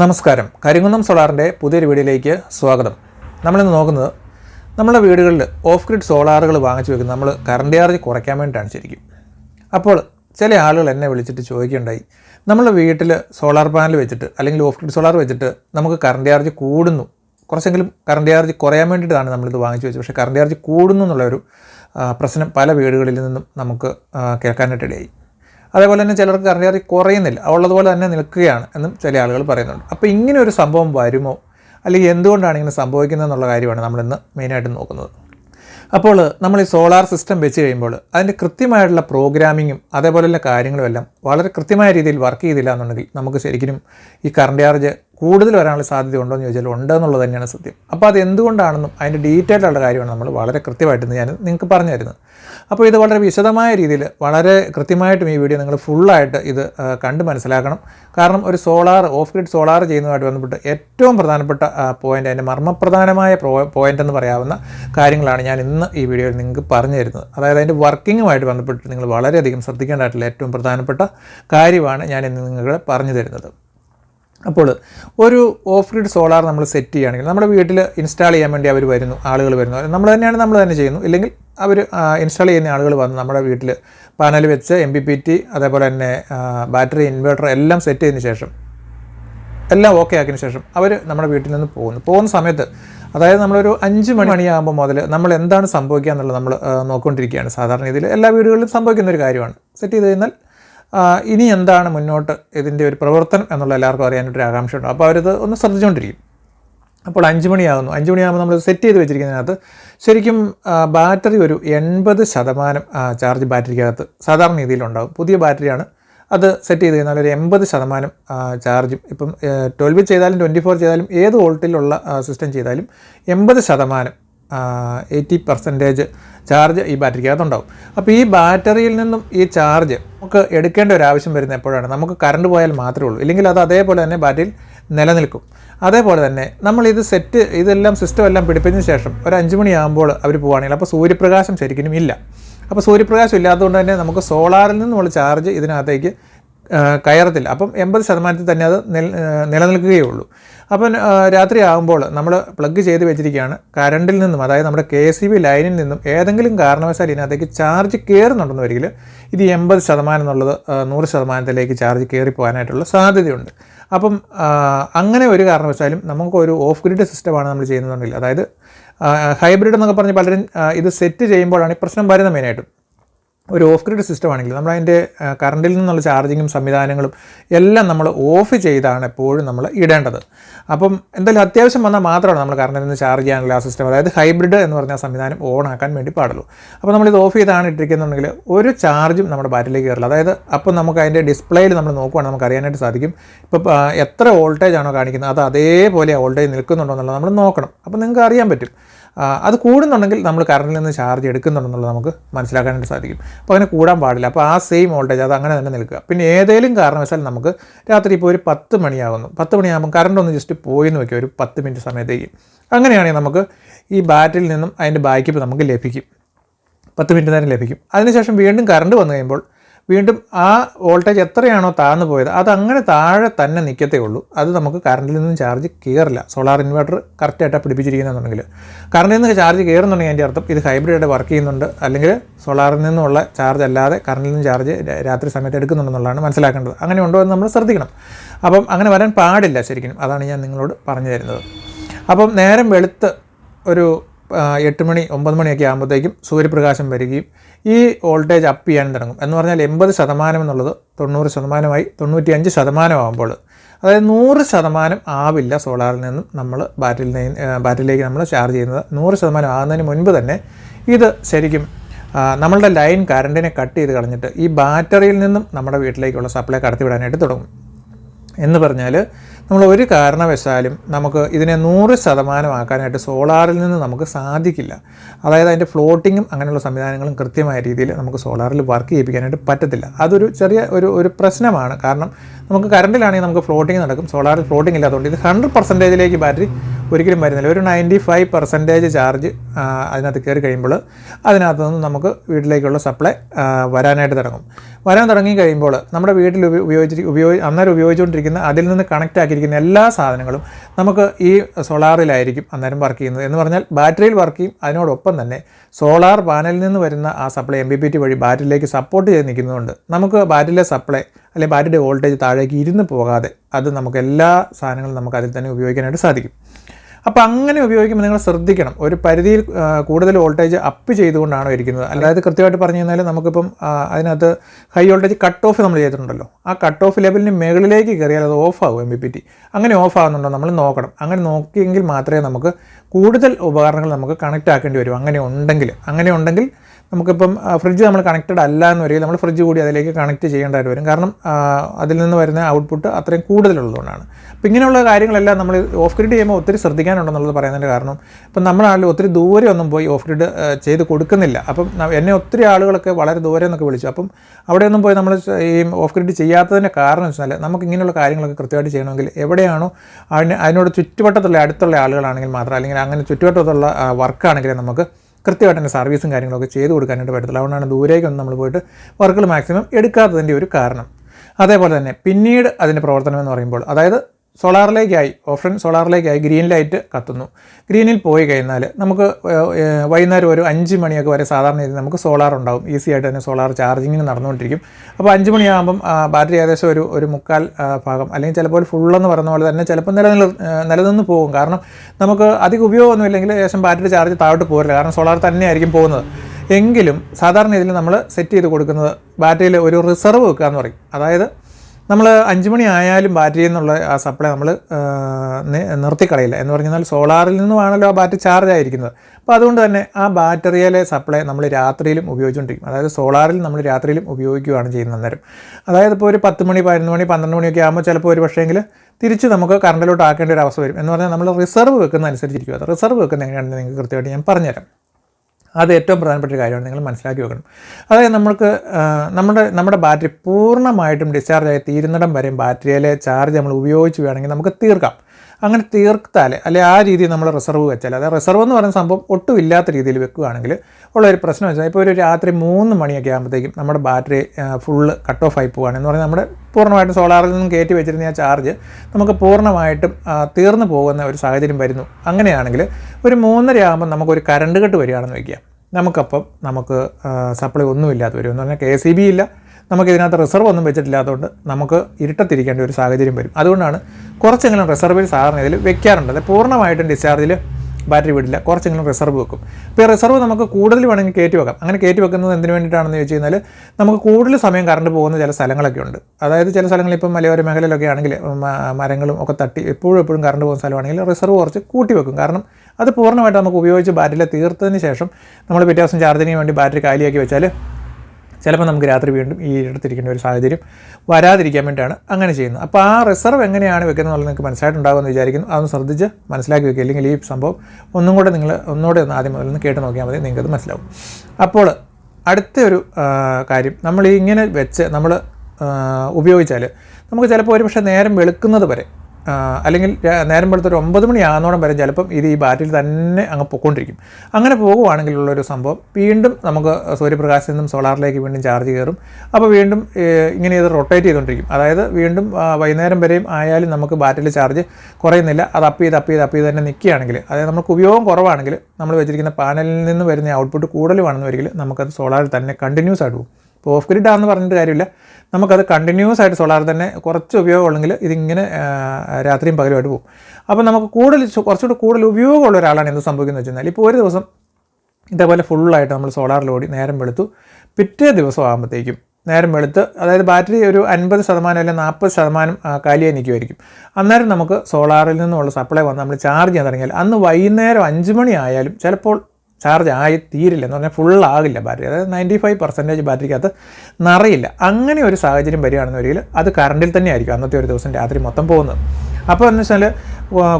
നമസ്കാരം. കരിങ്കുന്നം സോളാറിന്റെ പുതിയൊരു വീഡിയോയിലേക്ക് സ്വാഗതം. നമ്മളിന്ന് നോക്കുന്നത് നമ്മുടെ വീടുകളിൽ ഓഫ് ഗ്രിഡ് സോളാറുകൾ വാങ്ങിച്ചു വെക്കുന്നത് നമ്മൾ കറണ്ട് ചാർജ് കുറയ്ക്കാൻ വേണ്ടിയിട്ടാണ് ശരിക്കും. അപ്പോൾ ചില ആളുകൾ എന്നെ വിളിച്ചിട്ട് ചോദിക്കുകയുണ്ടായി നമ്മുടെ വീട്ടിൽ സോളാർ പാനൽ വെച്ചിട്ട് അല്ലെങ്കിൽ ഓഫ് ഗ്രിഡ് സോളാർ വെച്ചിട്ട് നമുക്ക് കറണ്ട് ചാർജ് കൂടുന്നു. കുറച്ചെങ്കിലും കറണ്ട് ചാർജ് കുറയാൻ വേണ്ടിയിട്ടാണ് നമ്മളിത് വാങ്ങിച്ചു വെച്ചത്. പക്ഷേ കറണ്ട് ചാർജ് കൂടുന്നു എന്നുള്ളൊരു പ്രശ്നം പല വീടുകളിൽ നിന്നും നമുക്ക് കേൾക്കാനായിട്ടിടയായി അതേപോലെ തന്നെ ചിലർക്ക് കറണ്ട് ചാർജ് കുറയുന്നില്ല. ഉള്ളതുപോലെ തന്നെ നിൽക്കുകയാണ് എന്നും ചില ആളുകൾ പറയുന്നുണ്ട്. അപ്പോൾ ഇങ്ങനെ ഒരു സംഭവം വരുമോ? അല്ലെങ്കിൽ എന്തുകൊണ്ടാണ് ഇങ്ങനെ സംഭവിക്കുന്നത് എന്നുള്ള കാര്യമാണ് നമ്മളിന്ന് മെയിനായിട്ട് നോക്കുന്നത്. അപ്പോൾ നമ്മൾ ഈ സോളാർ സിസ്റ്റം വെച്ച് കഴിയുമ്പോൾ അതിന്റെ കൃത്യമായിട്ടുള്ള പ്രോഗ്രാമിങ്ങും അതേപോലെയുള്ള കാര്യങ്ങളും എല്ലാം വളരെ കൃത്യമായ രീതിയിൽ വർക്ക് ചെയ്തില്ല എന്നുണ്ടെങ്കിൽ നമുക്ക് ശരിക്കും ഈ കറണ്ട് ചാർജ് കൂടുതൽ വരാനുള്ള സാധ്യത ഉണ്ടോ എന്ന് ചോദിച്ചാൽ ഉണ്ട് എന്നുള്ളത് തന്നെയാണ് സത്യം. അപ്പോൾ അത് എന്തുകൊണ്ടാണെന്നും അതിന്റെ ഡീറ്റെയിൽ ആയിട്ടുള്ള കാര്യമാണ് നമ്മൾ വളരെ കൃത്യമായിട്ട് ഞാൻ നിങ്ങൾക്ക് പറഞ്ഞു തരുന്നത് അപ്പോൾ ഇത് വളരെ വിശദമായ രീതിയിൽ വളരെ കൃത്യമായിട്ടും ഈ വീഡിയോ നിങ്ങൾ ഫുള്ളായിട്ട് ഇത് കണ്ട് മനസ്സിലാക്കണം. കാരണം ഒരു സോളാർ ഓഫ് ഗ്രിഡ് സോളാർ ചെയ്യുന്നതുമായിട്ട് ബന്ധപ്പെട്ട് ഏറ്റവും പ്രധാനപ്പെട്ട പോയിന്റ് അതിന്റെ മർമ്മപ്രധാനമായ പോയിന്റ് എന്ന് പറയാവുന്ന കാര്യങ്ങളാണ് ഞാൻ ഇന്ന് ഈ വീഡിയോയിൽ നിങ്ങൾക്ക് പറഞ്ഞു തരുന്നത്. അതായത് അതിന്റെ വർക്കിങ്ങുമായിട്ട് ബന്ധപ്പെട്ട് നിങ്ങൾ വളരെയധികം ശ്രദ്ധിക്കേണ്ടതായിട്ടുള്ള ഏറ്റവും പ്രധാനപ്പെട്ട കാര്യമാണ് ഞാൻ ഇന്ന് നിങ്ങൾ പറഞ്ഞു തരുന്നത്. അപ്പോൾ ഒരു ഓഫ് ഗ്രിഡ് സോളാർ നമ്മൾ സെറ്റ് ചെയ്യുകയാണെങ്കിൽ നമ്മുടെ വീട്ടിൽ ഇൻസ്റ്റാൾ ചെയ്യാൻ വേണ്ടി അവർ വരുന്നു ആളുകൾ വരുന്നു. നമ്മൾ തന്നെയാണ് നമ്മൾ തന്നെ ചെയ്യുന്നു. ഇല്ലെങ്കിൽ അവർ ഇൻസ്റ്റാൾ ചെയ്യുന്ന ആളുകൾ വന്ന് നമ്മുടെ വീട്ടിൽ പാനൽ വെച്ച് എം ബി പി ടി അതേപോലെ തന്നെ ബാറ്ററി ഇൻവെർട്ടർ എല്ലാം സെറ്റ് ചെയ്തതിന് ശേഷം എല്ലാം ഓക്കെ ആക്കിയതിന് ശേഷം അവർ നമ്മുടെ വീട്ടിൽ നിന്ന് പോകുന്നു. പോകുന്ന സമയത്ത് അതായത് നമ്മളൊരു അഞ്ച് മണി മണിയാകുമ്പോൾ മുതൽ നമ്മൾ എന്താണ് സംഭവിക്കുക എന്നുള്ളത് നമ്മൾ നോക്കിക്കൊണ്ടിരിക്കുകയാണ് സാധാരണ രീതിയിൽ എല്ലാ വീടുകളിലും സംഭവിക്കുന്ന ഒരു കാര്യമാണ്. സെറ്റ് ചെയ്ത് കഴിഞ്ഞാൽ ഇനി എന്താണ് മുന്നോട്ട് ഇതിന്റെ ഒരു പ്രവർത്തനം എന്നുള്ള എല്ലാവർക്കും അറിയാനായിട്ടൊരു ആകാംക്ഷയുണ്ട്. അപ്പോൾ അവരത് ഒന്ന് ശ്രദ്ധിച്ചുകൊണ്ടിരിക്കും. അപ്പോൾ അഞ്ച് മണിയാകുന്നു അഞ്ച് മണിയാകുമ്പോൾ നമ്മൾ സെറ്റ് ചെയ്ത് വെച്ചിരിക്കുന്നതിനകത്ത് ശരിക്കും ബാറ്ററി ഒരു എൺപത് ശതമാനം ചാർജ് ബാറ്ററിക്കകത്ത് സാധാരണ രീതിയിലുണ്ടാകും പുതിയ ബാറ്ററിയാണ്. അത് സെറ്റ് ചെയ്ത് കഴിഞ്ഞാൽ ഒരു എൺപത് ശതമാനം ചാർജും ഇപ്പം ട്വൽവ് ചെയ്താലും ട്വന്റി ഫോർ ചെയ്താലും ഏത് വോൾട്ടിലുള്ള സിസ്റ്റം ചെയ്താലും എൺപത് ശതമാനം എയ്റ്റി പെർസെന്റേജ് ചാർജ് ഈ ബാറ്ററിക്കകത്തുണ്ടാവും അപ്പോൾ ഈ ബാറ്ററിയിൽ നിന്നും ഈ ചാർജ് നമുക്ക് എടുക്കേണ്ട ഒരു ആവശ്യം വരുന്ന എപ്പോഴാണ്? നമുക്ക് കറണ്ട് പോയാൽ മാത്രമേ ഉള്ളൂ. ഇല്ലെങ്കിൽ അത് അതേപോലെ തന്നെ ബാറ്ററിയിൽ നിലനിൽക്കും. അതേപോലെ തന്നെ നമ്മൾ ഇത് സെറ്റ് ഇതെല്ലാം സിസ്റ്റം എല്ലാം പിടിപ്പിച്ചതിന് ശേഷം ഒരു അഞ്ച് മണിയാകുമ്പോൾ അവർ പോവുകയാണെങ്കിൽ അപ്പോൾ സൂര്യപ്രകാശം ശരിക്കും ഇല്ല. അപ്പോൾ സൂര്യപ്രകാശം ഇല്ലാത്തതുകൊണ്ട് തന്നെ നമുക്ക് സോളാറിൽ നിന്നുള്ള ചാർജ് ഇതിനകത്തേക്ക് കയറത്തില്ല. അപ്പം എൺപത് ശതമാനത്തിൽ തന്നെ അത് നിലനിൽക്കുകയുള്ളൂ അപ്പം രാത്രി ആകുമ്പോൾ നമ്മൾ പ്ലഗ് ചെയ്ത് വെച്ചിരിക്കുകയാണ്. കറണ്ടിൽ നിന്നും അതായത് നമ്മുടെ കെ സി ബി ലൈനിൽ നിന്നും ഏതെങ്കിലും കാരണവശാൽ ഇതിനകത്തേക്ക് ചാർജ് കയറുന്നുണ്ടെന്ന് വരികിൽ ഇത് എൺപത് ശതമാനം എന്നുള്ളത് നൂറ് ശതമാനത്തിലേക്ക് ചാർജ് കയറി പോകാനായിട്ടുള്ള സാധ്യതയുണ്ട്. അപ്പം അങ്ങനെ ഒരു കാരണവശാലും നമുക്കൊരു ഓഫ് ഗ്രിഡ് സിസ്റ്റമാണ് നമ്മൾ ചെയ്യുന്നതെങ്കിൽ അതായത് ഹൈബ്രിഡ് എന്നൊക്കെ പറഞ്ഞ് പലരും ഇത് സെറ്റ് ചെയ്യുമ്പോഴാണ് ഈ പ്രശ്നം വരുന്നത് മെയിനായിട്ടും ഒരു ഓഫ് ഗ്രിഡ് സിസ്റ്റം ആണെങ്കിൽ നമ്മൾ അതിന്റെ കറണ്ടിൽ നിന്നുള്ള ചാർജിങ്ങും സംവിധാനങ്ങളും എല്ലാം നമ്മൾ ഓഫ് ചെയ്താണ് എപ്പോഴും നമ്മൾ ഇടേണ്ടത്. അപ്പം എന്തായാലും അത്യാവശ്യം വന്നാൽ മാത്രമാണ് നമ്മൾ കറണ്ടിൽ നിന്ന് ചാർജ് ചെയ്യാനുള്ള ആ സിസ്റ്റം അതായത് ഹൈബ്രിഡ് എന്ന് പറഞ്ഞ സംവിധാനം ഓൺ ആക്കാൻ വേണ്ടി പാടുള്ളൂ. അപ്പോൾ നമ്മളിത് ഓഫ് ചെയ്താണ് ഇട്ടിരിക്കുന്നുണ്ടെങ്കിൽ ഒരു ചാർജും നമ്മുടെ ബാറ്ററിയിലേക്ക് കയറില്ല അതായത് അപ്പോൾ നമുക്ക് അതിന്റെ ഡിസ്പ്ലേയിൽ നമ്മൾ നോക്കുവാണെങ്കിൽ നമുക്ക് അറിയാനായിട്ട് സാധിക്കും. ഇപ്പോൾ എത്ര വോൾട്ടേജ് ആണോ കാണിക്കുന്നത് അത് അതേപോലെ ആ വോൾട്ടേജ് നിൽക്കുന്നുണ്ടോ എന്നുള്ളത് നമ്മൾ നോക്കണം. അപ്പോൾ നിങ്ങൾക്ക് അറിയാൻ പറ്റും. അത് കൂടുന്നുണ്ടെങ്കിൽ നമ്മൾ കറണ്ടിൽ നിന്ന് ചാർജ് എടുക്കുന്നുണ്ടെന്നുള്ളത് നമുക്ക് മനസ്സിലാക്കാനായിട്ട് സാധിക്കും. അപ്പോൾ അങ്ങനെ കൂടാൻ പാടില്ല. അപ്പോൾ ആ സെയിം വോൾട്ടേജ് അത് അങ്ങനെ തന്നെ നിൽക്കുക. പിന്നെ ഏതെങ്കിലും കാരണവശാൽ നമുക്ക് രാത്രി ഇപ്പോൾ ഒരു പത്ത് മണിയാകുന്നു പത്ത് മണിയാകുമ്പോൾ കറണ്ട് ഒന്ന് ജസ്റ്റ് പോയി എന്ന് വയ്ക്കുക ഒരു പത്ത് മിനിറ്റ് സമയത്തേക്ക്. അങ്ങനെയാണെങ്കിൽ നമുക്ക് ഈ ബാറ്ററിയിൽ നിന്നും അതിന്റെ ബാക്കപ്പ് നമുക്ക് ലഭിക്കും. പത്ത് മിനിറ്റ് നേരം ലഭിക്കും. അതിനുശേഷം വീണ്ടും കറണ്ട് വന്നു കഴിയുമ്പോൾ വീണ്ടും ആ വോൾട്ടേജ് എത്രയാണോ താഴ്ന്നു പോയത് അത് അങ്ങനെ താഴെ തന്നെ നിൽക്കത്തേ ഉള്ളൂ. അത് നമുക്ക് കറണ്ടിൽ നിന്നും ചാർജ് കയറില്ല സോളാർ ഇൻവെർട്ടർ കറക്റ്റായിട്ടാണ് പിടിപ്പിച്ചിരിക്കുന്നുണ്ടെങ്കിൽ കറണ്ടിൽ നിന്ന് ചാർജ് കയറുന്നുണ്ടെങ്കിൽ അതിന്റെ അർത്ഥം ഇത് ഹൈബ്രിഡ് വർക്ക് ചെയ്യുന്നുണ്ട്. അല്ലെങ്കിൽ സോളാറിൽ നിന്നുള്ള ചാർജ് അല്ലാതെ കറണ്ടിൽ നിന്ന് ചാർജ് രാത്രി സമയത്ത് എടുക്കുന്നുണ്ടെന്നുള്ളതാണ് മനസ്സിലാക്കേണ്ടത്. അങ്ങനെ ഉണ്ടോ എന്ന് നമ്മൾ ശ്രദ്ധിക്കണം. അപ്പം അങ്ങനെ വരാൻ പാടില്ല ശരിക്കും. അതാണ് ഞാൻ നിങ്ങളോട് പറഞ്ഞു തരുന്നത്. അപ്പം നേരം വെളുത്ത് ഒരു എട്ട് മണി ഒമ്പത് മണിയൊക്കെ ആകുമ്പോഴത്തേക്കും സൂര്യപ്രകാശം വരികയും ഈ വോൾട്ടേജ് അപ്പ് ചെയ്യാൻ തുടങ്ങും. എന്ന് പറഞ്ഞാൽ എൺപത് ശതമാനം എന്നുള്ളത് തൊണ്ണൂറ് ശതമാനമായി തൊണ്ണൂറ്റിയഞ്ച് ശതമാനമാകുമ്പോൾ അതായത് നൂറ് ശതമാനം ആവില്ല സോളാറിൽ നിന്നും നമ്മൾ ബാറ്ററിയിൽ ബാറ്ററിയിലേക്ക് നമ്മൾ ചാർജ് ചെയ്യുന്നത്. നൂറ് ശതമാനം ആകുന്നതിന് മുൻപ് തന്നെ ഇത് ശരിക്കും നമ്മളുടെ ലൈൻ കറണ്ടിനെ കട്ട് ചെയ്ത് കളഞ്ഞിട്ട് ഈ ബാറ്ററിയിൽ നിന്നും നമ്മുടെ വീട്ടിലേക്കുള്ള സപ്ലൈ കടത്തിവിടാനായിട്ട് തുടങ്ങും. എന്ന് പറഞ്ഞാൽ നമ്മൾ ഒരു കാരണവശാലും നമുക്ക് ഇതിനെ നൂറ് ശതമാനമാക്കാനായിട്ട് സോളാറിൽ നിന്ന് നമുക്ക് സാധിക്കില്ല. അതായത് അതിന്റെ ഫ്ലോട്ടിങ്ങും അങ്ങനെയുള്ള സംവിധാനങ്ങളും കൃത്യമായ രീതിയിൽ നമുക്ക് സോളാറിൽ വർക്ക് ചെയ്യിപ്പിക്കാനായിട്ട് പറ്റത്തില്ല. അതൊരു ചെറിയ ഒരു ഒരു പ്രശ്നമാണ്. കാരണം നമുക്ക് കറണ്ടിലാണെങ്കിൽ നമുക്ക് ഫ്ലോട്ടിങ് നടക്കും. സോളാറിൽ ഫ്ലോട്ടിംഗ് ഇല്ലാത്തതുകൊണ്ട് ഇത് ഹൺഡ്രഡ് പെർസെന്റേജിലേക്ക് ബാറ്ററി ഒരിക്കലും വരുന്നില്ല. ഒരു നയന്റി ഫൈവ് പെർസെന്റേജ് ചാർജ് അതിനകത്ത് കയറി കഴിയുമ്പോൾ അതിനകത്ത് നിന്ന് നമുക്ക് വീട്ടിലേക്കുള്ള സപ്ലൈ വരാനായിട്ട് തുടങ്ങും. വരാൻ തുടങ്ങി കഴിയുമ്പോൾ നമ്മുടെ വീട്ടിൽ ഉപ- ഉപയോഗിച്ച് ഉപയോഗി അന്നേരം ഉപയോഗിച്ചുകൊണ്ടിരിക്കുന്ന അതിൽ നിന്ന് കണക്റ്റ് ആക്കിയിരിക്കുന്ന എല്ലാ സാധനങ്ങളും നമുക്ക് ഈ സോളാറിലായിരിക്കും അന്നേരം വർക്ക് ചെയ്യുന്നത്. എന്ന് പറഞ്ഞാൽ ബാറ്ററിയിൽ വർക്ക് ചെയ്യും. അതിനോടൊപ്പം തന്നെ സോളാർ പാനലിൽ നിന്ന് വരുന്ന ആ supply M B P T വഴി ബാറ്ററിയിലേക്ക് സപ്പോർട്ട് ചെയ്ത് നിൽക്കുന്നതുകൊണ്ട് നമുക്ക് ബാറ്ററിയിലെ സപ്ലൈ അല്ലെങ്കിൽ ബാറ്ററിയുടെ വോൾട്ടേജ് താഴേക്ക് ഇരുന്ന് പോകാതെ അത് നമുക്ക് എല്ലാ സാധനങ്ങളും നമുക്ക് അതിൽ തന്നെ ഉപയോഗിക്കാനായിട്ട് സാധിക്കും. അപ്പോൾ അങ്ങനെ ഉപയോഗിക്കുമ്പോൾ നിങ്ങൾ ശ്രദ്ധിക്കണം. ഒരു പരിധിയിൽ കൂടുതൽ വോൾട്ടേജ് അപ്പ് ചെയ്തുകൊണ്ടാണോ ഇരിക്കുന്നത്. അതായത് കൃത്യമായിട്ട് പറഞ്ഞു കഴിഞ്ഞാൽ നമുക്കിപ്പം അതിനകത്ത് ഹൈ വോൾട്ടേജ് കട്ട് ഓഫ് നമ്മൾ ചെയ്തിട്ടുണ്ടല്ലോ. ആ കട്ട് ഓഫ് ലെവലിന് മുകളിലേക്ക് കയറിയാൽ അത് ഓഫ് ആകും എം ബി പി ടി അങ്ങനെ ഓഫ് ആകുന്നുണ്ടോ നമ്മൾ നോക്കണം. അങ്ങനെ നോക്കിയെങ്കിൽ മാത്രമേ നമുക്ക് കൂടുതൽ ഉപകരണങ്ങൾ നമുക്ക് കണക്റ്റ് ആക്കേണ്ടി വരും. അങ്ങനെ ഉണ്ടെങ്കിൽ അങ്ങനെ ഉണ്ടെങ്കിൽ നമുക്കിപ്പം ഫ്രിഡ്ജ് നമ്മൾ കണക്റ്റഡ് അല്ല എന്ന് വരികയും നമ്മൾ ഫ്രിഡ്ജ് കൂടി അതിലേക്ക് കണക്ട് ചെയ്യേണ്ടതായിട്ട് വരും. കാരണം അതിൽ നിന്ന് വരുന്ന ഔട്ട്പുട്ട് അത്രയും കൂടുതലുള്ളതുകൊണ്ടാണ്. അപ്പോൾ ഇങ്ങനെയുള്ള കാര്യങ്ങളെല്ലാം നമ്മൾ ഓഫ് ഗ്രിഡ് ചെയ്യുമ്പോൾ ഒത്തിരി ശ്രദ്ധിക്കാനുണ്ടെന്നുള്ളത് പറയുന്നതിന്റെ കാരണം ഇപ്പം നമ്മളാണെങ്കിൽ ഒത്തിരി ദൂരെ ഒന്നും പോയി ഓഫ് ഗ്രിഡ് ചെയ്ത് കൊടുക്കുന്നില്ല. അപ്പം എന്നെ ഒത്തിരി ആളുകളൊക്കെ വളരെ ദൂരെ എന്നൊക്കെ വിളിച്ചു. അപ്പം അവിടെയൊന്നും പോയി നമ്മൾ ഈ ഓഫ് ഗ്രിഡ് ചെയ്യാത്തതിന്റെ കാരണം വെച്ചാൽ നമുക്ക് ഇങ്ങനെയുള്ള കാര്യങ്ങളൊക്കെ കൃത്യമായിട്ട് ചെയ്യണമെങ്കിൽ എവിടെയാണോ അതിന് അതിനോട് ചുറ്റുവട്ടത്തുള്ള അടുത്തുള്ള ആളുകളാണെങ്കിൽ മാത്രം അല്ലെങ്കിൽ അങ്ങനെ ചുറ്റുവട്ടത്തുള്ള വർക്കാണെങ്കിൽ നമുക്ക് കൃത്യമായിട്ട് തന്നെ സർവീസും കാര്യങ്ങളൊക്കെ ചെയ്ത് കൊടുക്കാനായിട്ട് പറ്റത്തില്ല. അതുകൊണ്ടാണ് ദൂരേക്കൊന്നും നമ്മൾ പോയിട്ട് വർക്കുകൾ മാക്സിമം എടുക്കാത്തതിന്റെ ഒരു കാരണം. അതേപോലെ തന്നെ പിന്നീട് അതിന്റെ പ്രവർത്തനം എന്ന് പറയുമ്പോൾ അതായത് സോളാറിലേക്കായി ഓപ്ഷൻ സോളാറിലേക്കായി ഗ്രീൻ ലൈറ്റ് കത്തുന്നു. ഗ്രീനിൽ പോയി കഴിഞ്ഞാൽ നമുക്ക് വൈകുന്നേരം ഒരു അഞ്ച് മണിയൊക്കെ വരെ സാധാരണ രീതിയിൽ നമുക്ക് സോളാർ ഉണ്ടാവും. ഈസി ആയിട്ട് തന്നെ സോളാർ ചാർജിങ്ങിന് നടന്നുകൊണ്ടിരിക്കും. അപ്പോൾ അഞ്ച് മണിയാകുമ്പം ബാറ്ററി ഏകദേശം ഒരു ഒരു മുക്കാൽ ഭാഗം അല്ലെങ്കിൽ ചിലപ്പോൾ ഫുള്ളെന്ന് പറയുന്ന പോലെ തന്നെ ചിലപ്പോൾ നിലനിൽ നിലനിന്ന് പോകും. കാരണം നമുക്ക് അധികം ഉപയോഗമൊന്നും ഇല്ലെങ്കിൽ ഏകദേശം ബാറ്ററി ചാർജ് താഴോട്ട് പോരില്ല. കാരണം സോളാർ തന്നെയായിരിക്കും പോകുന്നത്. എങ്കിലും സാധാരണ ഇതിൽ നമ്മൾ സെറ്റ് ചെയ്ത് കൊടുക്കുന്നത് ബാറ്ററിയിൽ ഒരു റിസർവ് വെക്കുക എന്ന് പറയും. അതായത് നമ്മൾ അഞ്ച് മണി ആയാലും ബാറ്ററിയിൽ നിന്നുള്ള ആ സപ്ലൈ നമ്മൾ നിർത്തിക്കളയില്ല. എന്ന് പറഞ്ഞാൽ സോളാറിൽ നിന്നുമാണല്ലോ ആ ബാറ്ററി ചാർജ് ആയിരിക്കുന്നത്. അപ്പോൾ അതുകൊണ്ട് തന്നെ ആ ബാറ്ററിയിലെ സപ്ലൈ നമ്മൾ രാത്രിയിലും ഉപയോഗിച്ചുകൊണ്ടിരിക്കും. അതായത് സോളാറിൽ നമ്മൾ രാത്രിയിലും ഉപയോഗിക്കുകയാണ് ചെയ്യുന്ന അന്നേരം. അതായത് ഇപ്പോൾ ഒരു പത്ത് മണി പതിനൊന്ന് മണി പന്ത്രണ്ട് മണിയൊക്കെ ആകുമ്പോൾ ചിലപ്പോൾ ഒരു പക്ഷേങ്കിൽ തിരിച്ച് നമുക്ക് കറണ്ടിലോട്ട് ആക്കേണ്ട ഒരു അവസ്ഥ വരും. എന്ന് പറഞ്ഞാൽ നമ്മൾ റിസർവ് വെക്കുന്ന അനുസരിച്ചിരിക്കും അത് റിസർവ് വെക്കുന്ന എങ്ങനെയാണെന്ന് നിങ്ങൾക്ക് കൃത്യമായിട്ട് ഞാൻ പറഞ്ഞുതരാം. അത് ഏറ്റവും പ്രധാനപ്പെട്ട ഒരു കാര്യമാണ്. നിങ്ങൾ മനസ്സിലാക്കി വെക്കണം. അതായത് നമുക്ക് നമ്മുടെ നമ്മുടെ ബാറ്ററി പൂർണമായിട്ടും ഡിസ്ചാർജ് ആയി തീരുന്നിടം വരെയും ബാറ്ററിയിലെ ചാർജ് നമ്മൾ ഉപയോഗിച്ച് വേണമെങ്കിൽ നമുക്ക് തീർക്കാം. അങ്ങനെ തീർത്താൽ അല്ലെ ആ രീതിയിൽ നമ്മൾ റിസർവ് വെച്ചാൽ അതായത് റിസർവ് എന്ന് പറയുന്ന സംഭവം ഒട്ടും ഇല്ലാത്ത രീതിയിൽ വെക്കുകയാണെങ്കിൽ ഉള്ള ഒരു പ്രശ്നം വെച്ചാൽ ഇപ്പോൾ ഒരു രാത്രി മൂന്ന് മണിയൊക്കെ ആകുമ്പോഴത്തേക്കും നമ്മുടെ ബാറ്ററി ഫുള്ള് കട്ട് ഓഫ് ആയി പോവുകയാണ് എന്ന് പറഞ്ഞാൽ നമ്മുടെ പൂർണമായിട്ടും സോളാറിൽ നിന്നും കയറ്റി വെച്ചിരുന്ന ആ ചാർജ് നമുക്ക് പൂർണമായിട്ടും തീർന്നു പോകുന്ന ഒരു സാഹചര്യം വരുന്നു. അങ്ങനെയാണെങ്കിൽ ഒരു മൂന്നര ആകുമ്പോൾ നമുക്കൊരു കറണ്ട് കെട്ട് വരികയാണെന്ന് വയ്ക്കുക നമുക്കപ്പം നമുക്ക് സപ്ലൈ ഒന്നുമില്ലാത്ത വരും. എന്ന് പറഞ്ഞാൽ കെ സി ബി ഇല്ല. നമുക്ക് ഇതിനകത്ത് റിസർവ് ഒന്നും വെച്ചിട്ടില്ലാത്തതുകൊണ്ട് നമുക്ക് ഇരുട്ടത്തിരിക്കേണ്ട ഒരു സാഹചര്യം വരും. അതുകൊണ്ടാണ് കുറച്ചെങ്കിലും റിസർവിൽ സാധാരണ ഇതിൽ വെക്കാറുണ്ട്. അത് പൂർണമായിട്ടും ഡിസ്ചാർജിൽ ബാറ്ററി വിടില്ല. കുറച്ചെങ്കിലും റിസർവ് വെക്കും. ഇപ്പോൾ റിസർവ് നമുക്ക് കൂടുതൽ വേണമെങ്കിൽ കയറ്റി വെക്കാം. അങ്ങനെ കയറ്റി വെക്കുന്നത് എന്തിനു വേണ്ടിയിട്ടാണെന്ന് ചോദിച്ചു കഴിഞ്ഞാൽ നമുക്ക് കൂടുതൽ സമയം കറണ്ട് പോകുന്ന ചില സ്ഥലങ്ങളൊക്കെ ഉണ്ട്. അതായത് ചില സ്ഥലങ്ങളിൽ ഇപ്പം മലയോര മേഖലയിലൊക്കെ ആണെങ്കിൽ മരങ്ങളും ഒക്കെ തട്ടി എപ്പോഴും എപ്പോഴും കറണ്ട് പോകുന്ന സ്ഥലമാണെങ്കിൽ റിസർവ് കുറച്ച് കൂട്ടി വെക്കും. കാരണം അത് പൂർണമായിട്ട് നമുക്ക് ഉപയോഗിച്ച് ബാറ്ററിയിൽ തീർത്തതിന് ശേഷം നമ്മൾ പിറ്റേ ദിവസം ചാർജിങ്ങിന് വേണ്ടി ബാറ്ററി കാലിയാക്കി വെച്ചാൽ ചിലപ്പോൾ നമുക്ക് രാത്രി വീണ്ടും ഈ എടുത്തിരിക്കേണ്ട ഒരു സാഹചര്യം വരാതിരിക്കാൻ വേണ്ടിയിട്ടാണ് അങ്ങനെ ചെയ്യുന്നത്. അപ്പോൾ ആ റിസർവ് എങ്ങനെയാണ് വെക്കുന്നത് എന്നുള്ളത് നിങ്ങൾക്ക് മനസ്സിലായിട്ടുണ്ടാകുമെന്ന് വിചാരിക്കുന്നു. അതൊന്ന് ശ്രദ്ധിച്ച് മനസ്സിലാക്കി വെക്കുക. അല്ലെങ്കിൽ ഈ സംഭവം ഒന്നും കൂടെ നിങ്ങൾ ഒന്നുകൂടെ ഒന്ന് ആദ്യം മുതൽ ഒന്ന് കേട്ട് നോക്കിയാൽ മതി. നിങ്ങൾക്കത് മനസ്സിലാവും. അപ്പോൾ അടുത്ത ഒരു കാര്യം നമ്മൾ ഇങ്ങനെ വെച്ച് നമ്മൾ ഉപയോഗിച്ചാൽ നമുക്ക് ചിലപ്പോൾ ഒരു പക്ഷേ നേരം വെളുക്കുന്നത് വരെ അല്ലെങ്കിൽ നേരം വെളുത്തൊരു ഒമ്പത് മണി ആകുന്നോളം വരെ ചിലപ്പം ഇത് ഈ ബാറ്ററിയിൽ തന്നെ അങ്ങ് പൊയ്ക്കൊണ്ടിരിക്കും. അങ്ങനെ പോകുവാണെങ്കിലുള്ളൊരു സംഭവം വീണ്ടും നമുക്ക് സൂര്യപ്രകാശത്തിൽ നിന്നും സോളാറിലേക്ക് വീണ്ടും ചാർജ് കയറും. അപ്പോൾ വീണ്ടും ഇങ്ങനെ ഇത് റൊട്ടേറ്റ് ചെയ്തുകൊണ്ടിരിക്കും. അതായത് വീണ്ടും വൈകുന്നേരം വരെയും ആയാലും നമുക്ക് ബാറ്ററിയിൽ ചാർജ് കുറയുന്നില്ല. അത് അപ്പ് ചെയ്ത് അപ്പ് ചെയ്ത് അപ്പ് ചെയ്ത് തന്നെ നിൽക്കുകയാണെങ്കിൽ അതായത് നമുക്ക് ഉപയോഗം കുറവാണെങ്കിൽ നമ്മൾ വെച്ചിരിക്കുന്ന പാനലിൽ നിന്ന് വരുന്ന ഔട്ട്പുട്ട് കൂടുതലുമാണെന്ന് വരികിൽ നമുക്കത് സോളാറിൽ തന്നെ കണ്ടിന്യൂസ് ആയിട്ട് പോകും. ഇപ്പോൾ ഓഫ് ഗ്രിഡ് ആണെന്ന് പറഞ്ഞിട്ട് കാര്യമില്ല. നമുക്കത് കണ്ടിന്യൂസ് ആയിട്ട് സോളാർ തന്നെ കുറച്ച് ഉപയോഗമുള്ളെങ്കിൽ ഇതിങ്ങനെ രാത്രിയും പകലുമായിട്ട് പോകും. അപ്പോൾ നമുക്ക് കൂടുതൽ കുറച്ചുകൂടി കൂടുതൽ ഉപയോഗമുള്ള ഒരാളാണ് എന്ത് സംഭവിക്കുന്നത് വെച്ച് ഇപ്പോൾ ഒരു ദിവസം ഇതേപോലെ ഫുള്ളായിട്ട് നമ്മൾ സോളാർ ലോഡി നേരം വെളുത്തു പിറ്റേ ദിവസം ആകുമ്പോഴത്തേക്കും നേരം വെളുത്ത് അതായത് ബാറ്ററി ഒരു അൻപത് ശതമാനം അല്ലെങ്കിൽ നാൽപ്പത് ശതമാനം കാലിയായി നിൽക്കുമായിരിക്കും അന്നേരം നമുക്ക് സോളാറിൽ നിന്നുള്ള സപ്ലൈ വന്ന് നമ്മൾ ചാർജ് ചെയ്യാൻ തുടങ്ങിയാൽ അന്ന് വൈകുന്നേരം അഞ്ച് മണി ആയാലും ചിലപ്പോൾ ചാർജ് ആയി തീരില്ല എന്ന് പറഞ്ഞാൽ ഫുൾ ആകില്ല ബാറ്ററി അതായത് നയന്റി ഫൈവ് പെർസെന്റേജ് ബാറ്ററിക്കകത്ത് നിറയില്ല. അങ്ങനെ ഒരു സാഹചര്യം വരികയാണെന്നുണ്ടെങ്കിൽ അത് കറണ്ടിൽ തന്നെ ആയിരിക്കും അന്നത്തെ ഒരു ദിവസം രാത്രി മൊത്തം പോകുന്നത്. അപ്പോൾ എന്ന് വെച്ചാൽ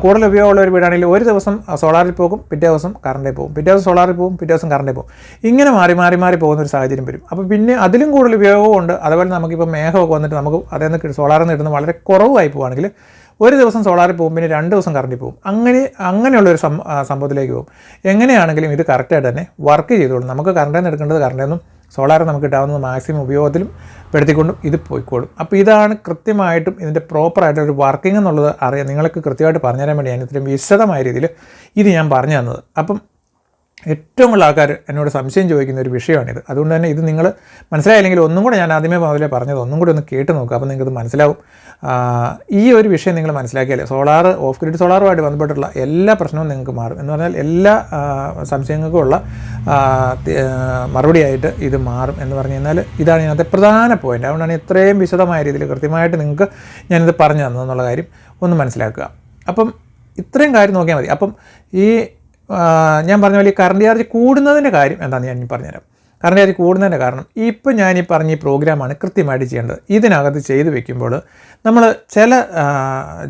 കൂടുതൽ ഉപയോഗമുള്ള ഒരു വീടാണെങ്കിൽ ഒരു ദിവസം സോളാറിൽ പോകും പിറ്റേ ദിവസം കറണ്ടിൽ പോകും. പിറ്റേ ദിവസം സോളാറിൽ പോകും പിറ്റേ ദിവസം കറണ്ടിൽ പോകും. ഇങ്ങനെ മാറി മാറി മാറി പോകുന്ന ഒരു സാഹചര്യം വരും. അപ്പോൾ പിന്നെ അതിലും കൂടുതൽ ഉപയോഗമുണ്ട്. അതുപോലെ നമുക്കിപ്പോൾ മേഘമൊക്കെ വന്നിട്ട് നമുക്ക് അതിൽ നിന്ന് സോളാറിൽ നിന്ന് കിട്ടുന്നത് വളരെ കുറവായി പോവുകയാണെങ്കിൽ ഒരു ദിവസം സോളാറിൽ പോകും പിന്നെ രണ്ട് ദിവസം കറണ്ടിൽ പോകും. അങ്ങനെ അങ്ങനെയുള്ള ഒരു സംഭവത്തിലേക്ക് പോകും. എങ്ങനെയാണെങ്കിലും ഇത് കറക്റ്റായിട്ട് തന്നെ വർക്ക് ചെയ്തോളും. നമുക്ക് കറണ്ടിൽ എടുക്കേണ്ടത് കറണ്ടിൽ നിന്നും നമുക്ക് കിട്ടാവുന്നത് മാക്സിമം ഉപയോഗത്തിലും പെടുത്തിക്കൊണ്ടും ഇത് പോയിക്കോളും. അപ്പോൾ ഇതാണ് കൃത്യമായിട്ടും ഇതിന്റെ പ്രോപ്പറായിട്ട് ഒരു വർക്കിംഗ് എന്നുള്ളത് അറിയാം നിങ്ങൾക്ക് കൃത്യമായിട്ട് പറഞ്ഞുതരാൻ വേണ്ടി ഞാൻ ഇത്രയും വിശദമായ രീതിയിൽ ഇത് ഞാൻ പറഞ്ഞു തന്നത്. അപ്പം ഏറ്റവും കൂടുതൽ ആൾക്കാർ എന്നോട് സംശയം ചോദിക്കുന്ന ഒരു വിഷയമാണിത്. അതുകൊണ്ട് തന്നെ ഇത് നിങ്ങൾ മനസ്സിലായില്ലെങ്കിൽ ഒന്നും കൂടെ ഞാൻ ആദ്യമേ മുതലേ പറഞ്ഞത് ഒന്നും കൂടെ ഒന്ന് കേട്ട് നോക്കുക അപ്പോൾ നിങ്ങൾക്ക് മനസ്സിലാവും. ഈ ഒരു വിഷയം നിങ്ങൾ മനസ്സിലാക്കിയാലേ സോളാർ ഓഫ് ഗ്രിഡ് സോളാറുമായിട്ട് ബന്ധപ്പെട്ടുള്ള എല്ലാ പ്രശ്നവും നിങ്ങൾക്ക് മാറും. എന്ന് പറഞ്ഞാൽ എല്ലാ സംശയങ്ങൾക്കുമുള്ള മറുപടിയായിട്ട് ഇത് മാറും എന്ന് പറഞ്ഞു കഴിഞ്ഞാൽ ഇതാണ് ഇതിനകത്തെ പ്രധാന പോയിന്റ് അതുകൊണ്ടാണ് ഇത്രയും വിശദമായ രീതിയിൽ കൃത്യമായിട്ട് നിങ്ങൾക്ക് ഞാനിത് പറഞ്ഞു തന്നതെന്നുള്ള കാര്യം ഒന്ന് മനസ്സിലാക്കുക. അപ്പം ഇത്രയും കാര്യം നോക്കിയാൽ മതി. അപ്പം ഈ ഞാൻ പറഞ്ഞ പോലെ ഈ കറണ്ട് ചാർജ് കൂടുന്നതിന്റെ കാര്യം എന്താണെന്ന് ഞാൻ പറഞ്ഞുതരാം. കറണ്ട് ചാർജ് കൂടുന്നതിന്റെ കാരണം ഇപ്പോൾ ഞാൻ ഈ പറഞ്ഞ ഈ പ്രോഗ്രാമാണ് കൃത്യമായിട്ട് ചെയ്യേണ്ടത്. ഇതിനകത്ത് ചെയ്തു വെക്കുമ്പോൾ നമ്മൾ ചില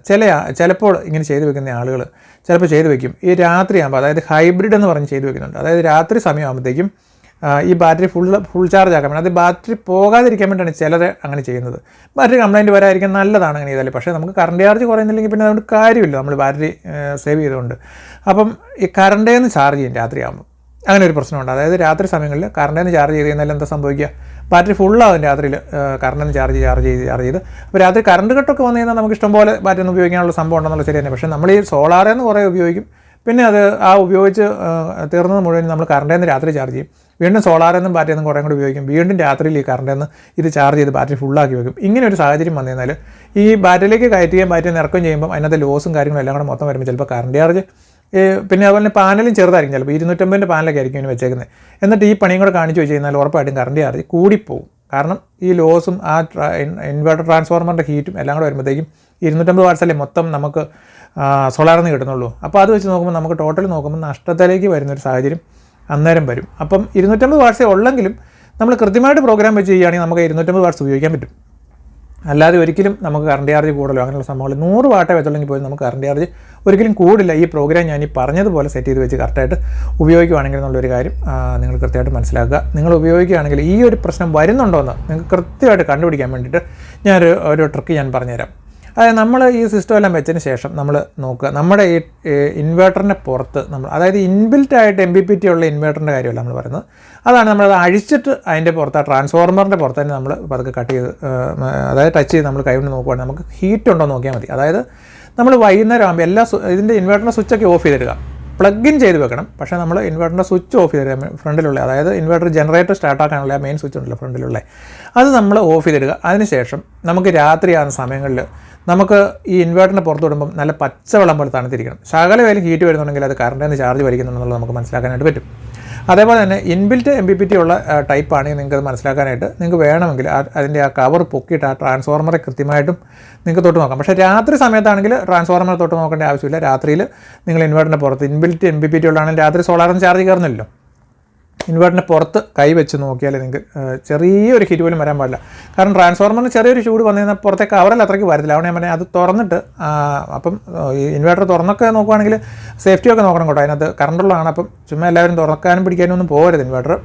ചില ചിലപ്പോൾ ഇങ്ങനെ ചെയ്തു വെക്കുന്ന ആളുകൾ ചിലപ്പോൾ ചെയ്തു വെക്കും. ഈ രാത്രിയാകുമ്പോൾ അതായത് ഹൈബ്രിഡ് എന്ന് പറഞ്ഞ് ചെയ്തു വെക്കുന്നുണ്ട്. അതായത് രാത്രി സമയമാകുമ്പോഴത്തേക്കും ഈ ബാറ്ററി ഫുൾ ഫുൾ ചാർജ് ആക്കാൻ വേണ്ടി. അത് ബാറ്ററി പോകാതിരിക്കാൻ വേണ്ടിയാണ് ചിലർ അങ്ങനെ ചെയ്യുന്നത്. ബാറ്ററി കംപ്ലൈന്റ് വരാതിരിക്കാൻ നല്ലതാണ് അങ്ങനെ ചെയ്താൽ പക്ഷേ നമുക്ക് കറണ്ട് ചാർജ് കുറയുന്നില്ലെങ്കിൽ പിന്നെ അതുകൊണ്ട് കാര്യമില്ല. നമ്മൾ ബാറ്ററി സേവ് ചെയ്തുകൊണ്ട്. അപ്പം ഈ കറണ്ടേ നിന്ന് ചാർജ് ചെയ്യും രാത്രിയാകുമ്പോൾ അങ്ങനെ ഒരു പ്രശ്നമുണ്ട്. അതായത് രാത്രി സമയങ്ങളിൽ കറണ്ടിൽ നിന്ന് ചാർജ് ചെയ്ത് കഴിഞ്ഞാൽ എന്താ സംഭവിക്കുക? ബാറ്ററി ഫുള്ളാകും രാത്രിയിൽ കറണ്ടിൽ നിന്ന് ചാർജ് ചാർജ് ചെയ്ത് ചാർജ് ചെയ്ത്. അപ്പോൾ രാത്രി കറണ്ട് കട്ടൊക്കെ വന്നു കഴിഞ്ഞാൽ നമുക്ക് ഇഷ്ടംപോലെ ബാറ്ററി ഒന്ന് ഉപയോഗിക്കാനുള്ള സംഭവം ഉണ്ടെന്നുള്ള ശരി തന്നെ പക്ഷേ നമ്മൾ ഈ സോളാറേന്ന് കുറേ ഉപയോഗിക്കും. പിന്നെ അത് ആ ഉപയോഗിച്ച് തീർന്നത് മുഴുവൻ നമ്മൾ കറണ്ടിൽ നിന്ന് രാത്രി ചാർജ് ചെയ്യും. വീണ്ടും സോളാറിൽ നിന്നും ബാറ്ററി നിന്നും കുറേ കൂടി ഉപയോഗിക്കും. വീണ്ടും രാത്രിയിൽ ഈ കറണ്ടിൽ നിന്ന് ഇത് ചാർജ് ചെയ്ത് ബാറ്ററി ഫുള്ളാക്കി വെക്കും. ഇങ്ങനെ ഒരു സാഹചര്യം വന്നു കഴിഞ്ഞാൽ ഈ ബാറ്ററിയിലേക്ക് കയറ്റുകയും ബാറ്ററി നിറക്കുകയും ചെയ്യുമ്പോൾ അതിനകത്ത് ലോസും കാര്യങ്ങളും എല്ലാം കൂടെ മൊത്തം വരുമ്പോൾ ചിലപ്പോൾ കറണ്ട് ചാർജ് പിന്നെ അതുപോലെ തന്നെ പാനലും ചെറുതായിരിക്കും. ചിലപ്പോൾ ഇരുന്നൂറ്റമ്പതിന്റെ പാനലൊക്കെ ആയിരിക്കും ഇനി വെച്ചേക്കുന്നത് എന്നിട്ട് ഈ പണിയും കൂടെ കാണിച്ചു വെച്ച് കഴിഞ്ഞാൽ ഉറപ്പായിട്ടും കറണ്ട് ചാർജ് കൂടിപ്പോവും. കാരണം ഈ ലോസും ആ ഇൻവേർട്ടർ ട്രാൻസ്ഫോർമറിന്റെ ഹീറ്റും എല്ലാം കൂടെ വരുമ്പോഴത്തേക്കും ഇരുന്നൂറ്റമ്പത് വാട്സല്ലേ മൊത്തം നമുക്ക് സോളാറിൽ കിട്ടുന്നുള്ളൂ. അപ്പോൾ അത് വെച്ച് നോക്കുമ്പോൾ നമുക്ക് ടോട്ടൽ നോക്കുമ്പോൾ നഷ്ടത്തിലേക്ക് വരുന്നൊരു സാഹചര്യം അന്നേരം വരും. അപ്പം ഇരുന്നൂറ്റമ്പത് വാട്സേ ഉള്ളെങ്കിലും നമ്മൾ കൃത്യമായിട്ട് പ്രോഗ്രാം വെച്ച് ചെയ്യുകയാണെങ്കിൽ നമുക്ക് ഇരുന്നൂറ്റമ്പത് വാട്സ് ഉപയോഗിക്കാൻ പറ്റും. അല്ലാതെ ഒരിക്കലും നമുക്ക് കറണ്ട് ചാർജ് കൂടുതലോ അങ്ങനെയുള്ള സംഭവങ്ങൾ നൂറ് വാട്ടേ വെച്ചുള്ളെങ്കിൽ പോലും നമുക്ക് കറണ്ട് ചാർജ് ഒരിക്കലും കൂടില്ല. ഈ പ്രോഗ്രാം ഞാൻ ഈ പറഞ്ഞതുപോലെ സെറ്റ് ചെയ്ത് വെച്ച് കറക്റ്റായിട്ട് ഉപയോഗിക്കുകയാണെങ്കിൽ എന്നുള്ളൊരു കാര്യം നിങ്ങൾ കൃത്യമായിട്ട് മനസ്സിലാക്കുക. നിങ്ങൾ ഉപയോഗിക്കുകയാണെങ്കിൽ ഈ ഒരു പ്രശ്നം വരുന്നുണ്ടോ എന്ന് നിങ്ങൾക്ക് കൃത്യമായിട്ട് കണ്ടുപിടിക്കാൻ വേണ്ടിയിട്ട് ഞാനൊരു ഒരു ട്രിക്ക് ഞാൻ പറഞ്ഞുതരാം. അതായത് നമ്മൾ ഈ സിസ്റ്റം എല്ലാം വെച്ചതിന് ശേഷം നമ്മൾ നോക്കുക. നമ്മുടെ ഈ ഇൻവേർട്ടറിന്റെ പുറത്ത് നമ്മൾ അതായത് ഇൻബിൽറ്റ് ആയിട്ട് എം ബി പി ടി ഉള്ള ഇൻവേർട്ടറിന്റെ കാര്യമല്ല നമ്മൾ പറയുന്നത്. അതാണ് നമ്മളത് അഴിച്ചിട്ട് അതിന്റെ പുറത്ത് ആ ട്രാൻസ്ഫോർമറിന്റെ പുറത്ത് തന്നെ നമ്മൾ പതുക്കെ കട്ട് ചെയ്ത് അതായത് ടച്ച് ചെയ്ത് നമ്മൾ കൈകൊണ്ട് നോക്കുകയാണെങ്കിൽ നമുക്ക് ഹീറ്റ് ഉണ്ടോ നോക്കിയാൽ മതി. അതായത് നമ്മൾ വൈകുന്നേരം ആകുമ്പോൾ എല്ലാ ഇതിന്റെ ഇൻവേർട്ടറിന്റെ സ്വിച്ചൊക്കെ ഓഫ് ചെയ്തിടുക. പ്ലഗ് ഇൻ ചെയ്ത് വെക്കണം. പക്ഷേ നമ്മൾ ഇൻവെർട്ടറിന്റെ സ്വിച്ച് ഓഫ് ചെയ്തിടുക. ഫ്രണ്ടിലുള്ള. അതായത് ഇൻവെർട്ടർ ജനറേറ്റർ സ്റ്റാർട്ട് ആക്കാനുള്ള മെയിൻ സ്വിച്ച് ഉണ്ടല്ലോ ഫ്രണ്ടിലുള്ള. അത് നമ്മൾ ഓഫ് ചെയ്തിടുക. അതിനുശേഷം നമുക്ക് രാത്രിയാകുന്ന സമയങ്ങളിൽ നമുക്ക് ഈ ഇൻവേർട്ടറിന് പുറത്ത് വിടുമ്പം നല്ല പച്ചവെള്ളം പോലെ തണുത്തിരിക്കണം. ശകല വേലും ഹീറ്റ് വരുന്നുണ്ടെങ്കിൽ അത് കറണ്ടിൽ നിന്ന് ചാർജ് വലിക്കുന്നുണ്ടെന്നുള്ളത് നമുക്ക് മനസ്സിലാക്കാനായിട്ട് പറ്റും. അതേപോലെ തന്നെ inbuilt M B P T ഉള്ള ടൈപ്പ് ആണെങ്കിൽ നിങ്ങൾക്ക് അത് മനസ്സിലാക്കാനായിട്ട് നിങ്ങൾക്ക് വേണമെങ്കിൽ അതിന്റെ ആ കവർ പൊക്കിയിട്ട് ആ ട്രാൻസ്ഫോർമറെ കൃത്യമായിട്ടും നിങ്ങൾക്ക് തൊട്ട് നോക്കാം. പക്ഷേ രാത്രി സമയത്താണെങ്കിൽ ട്രാൻസ്ഫോർമറെ തൊട്ട് നോക്കേണ്ട ആവശ്യമില്ല. രാത്രിയിൽ നിങ്ങൾ ഇൻവേർട്ടറിന്റെ പുറത്ത് inbuilt M B P T ഉള്ളതാണെങ്കിൽ രാത്രി സോളാറിന് ചാർജ് കയറുന്നില്ലല്ലോ. ഇൻവേർട്ടറിന്റെ പുറത്ത് കൈ വെച്ച് നോക്കിയാൽ നിങ്ങൾക്ക് ചെറിയൊരു ഹിറ്റ് പോലും വരാൻ പാടില്ല. കാരണം ട്രാൻസ്ഫോർമറിന് ചെറിയൊരു ചൂട് വന്നു കഴിഞ്ഞാൽ പുറത്തേക്ക് കവറിൽ അത്രയ്ക്ക് വരത്തില്ല. അവിടെ ഞാൻ പറഞ്ഞാൽ അത് തുറന്നിട്ട് അപ്പം ഇൻവേർട്ടർ തുറന്നൊക്കെ നോക്കുവാണെങ്കിൽ സേഫ്റ്റിയൊക്കെ നോക്കണം കേട്ടോ. അതിനകത്ത് കറണ്ടുള്ളതാണ് അപ്പം ചുമ്മാ എല്ലാവരും തുറക്കാനും പിടിക്കാനും ഒന്നും പോകരുത് ഇൻവേർട്ടർ